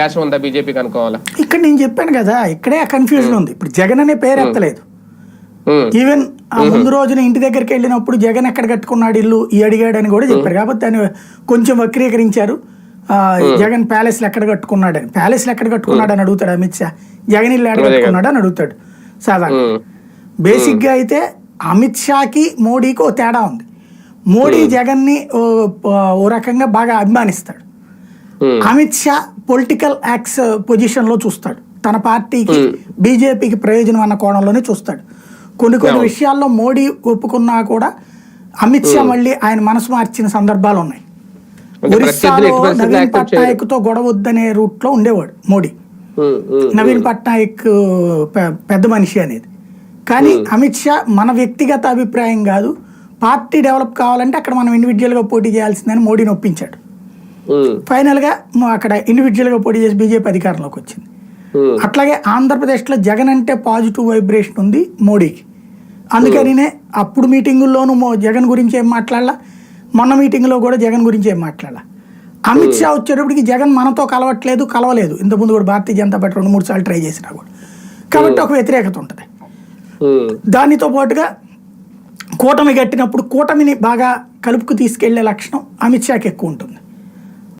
అవకాశం ఉందా బీజేపీకి అనుకోవాలా? ఇక్కడ నేను చెప్పాను కదా ఇక్కడే ఆ కన్ఫ్యూజన్ ఉంది. ఇప్పుడు జగన్ అనే పేరు ఎత్తలేదు. ఈవెన్ ఆ ముందు రోజున ఇంటి దగ్గరికి వెళ్ళినప్పుడు జగన్ ఎక్కడ కట్టుకున్నాడు ఇల్లు ఈ అడిగాడని కూడా చెప్పారు. కాబట్టి దాన్ని కొంచెం వక్రీకరించారు. జగన్ ప్యాలెస్లు ఎక్కడ కట్టుకున్నాడని. ప్యాలెస్లు ఎక్కడ కట్టుకున్నాడని అడుగుతాడు అమిత్ షా. జగన్ ఇల్లు ఎక్కడ కట్టుకున్నాడు అని అడుగుతాడు. సాధారణ. బేసిక్గా అయితే అమిత్ షాకి మోడీకి ఓ తేడా ఉంది. మోడీ జగన్ని ఓ ఓ రకంగా బాగా అభిమానిస్తాడు. అమిత్ షా పొలిటికల్ యాక్స్ పొజిషన్లో చూస్తాడు. తన పార్టీకి బీజేపీకి ప్రయోజనం అన్న కోణంలోనే చూస్తాడు. కొన్ని కొన్ని విషయాల్లో మోడీ ఒప్పుకున్నా కూడా అమిత్ షా మళ్ళీ ఆయన మనసు మార్చిన సందర్భాలు ఉన్నాయి. ఒరిస్సాలో నవీన్. పట్నాయక్తో గొడవ వద్దనే రూట్లో ఉండేవాడు మోడీ. నవీన్ పట్నాయక్ పెద్ద మనిషి అనేది. కానీ అమిత్ షా మన వ్యక్తిగత అభిప్రాయం కాదు పార్టీ డెవలప్ కావాలంటే అక్కడ మనం individual గా పోటీ చేయాల్సిందని మోడీని ఒప్పించాడు. ఫైనల్గా మ- అక్కడ ఇండివిజువల్గా పోటీ చేసి బీజేపీ అధికారంలోకి వచ్చింది. అట్లాగే ఆంధ్రప్రదేశ్లో జగన్ అంటే పాజిటివ్ వైబ్రేషన్ ఉంది మోడీకి. అందుకనినే అప్పుడు మీటింగుల్లోనూ మో జగన్ గురించి ఏం మాట్లాడాల? మొన్న మీటింగ్లో కూడా జగన్ గురించి ఏం మాట్లాడాల? అమిత్ షా వచ్చేటప్పటికి జగన్ మనతో కలవట్లేదు కలవలేదు. ఇంతకుముందు కూడా భారతీయ జనతా పార్టీ రెండు మూడు సార్లు ట్రై చేసినా కూడా. కాబట్టి ఒక వ్యతిరేకత ఉంటుంది. దానితో పాటుగా కూటమి కట్టినప్పుడు కూటమిని బాగా కలుపుకు తీసుకెళ్ళే లక్షణం అమిత్ షాకి ఎక్కువ ఉంటుంది.